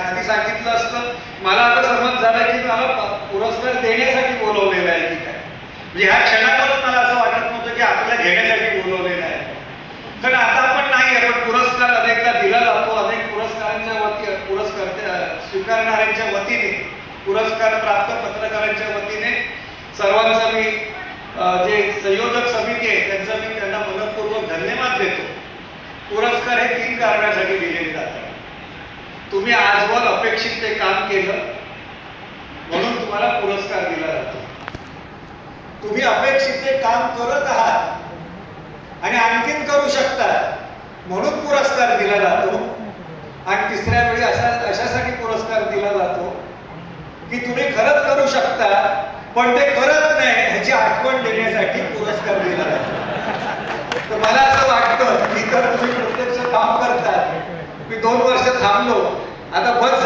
आधी सांगितलं असतं मला आता समज झालं की मला पुरस्कार देण्यासाठी बोलवलेलं आहे की काय? म्हणजे ह्या क्षणापासून मला असं वाटत नव्हतं की आपल्याला घेण्यासाठी बोलवलेलं आहे. कारण आता आपण नाही आपण पुरस्कार अनेकदा दिला जातो अनेक पुरस्कारांच्या वती पुरस्कार स्वीकारणाऱ्यांच्या वतीने पुरस्कार प्राप्त पत्रकारांच्या वतीने सर्वांचा मी जे संयोजक समिती आहे त्यांचा मी त्यांना मनपूर्वक धन्यवाद देतो. पुरस्कार हे तीन कारणासाठी दिले तुम्ही आजवर अपेक्षित ते काम केलं म्हणून तुम्हाला पुरस्कार दिला जातो. तुम्ही अपेक्षित ते काम करत आहात आणि आणखीन करू शकता म्हणून पुरस्कार दिला जातो. आणि तिसऱ्या वेळी असा अशासाठी पुरस्कार दिला जातो की तुम्ही खरंच करू शकता पण ते करत नाही ह्याची आठवण देण्यासाठी पुरस्कार दिला जातो. तर मला असं वाटतं की तर तुम्ही प्रत्यक्ष काम करतात. मी दोन वर्ष थांबलो. आता बस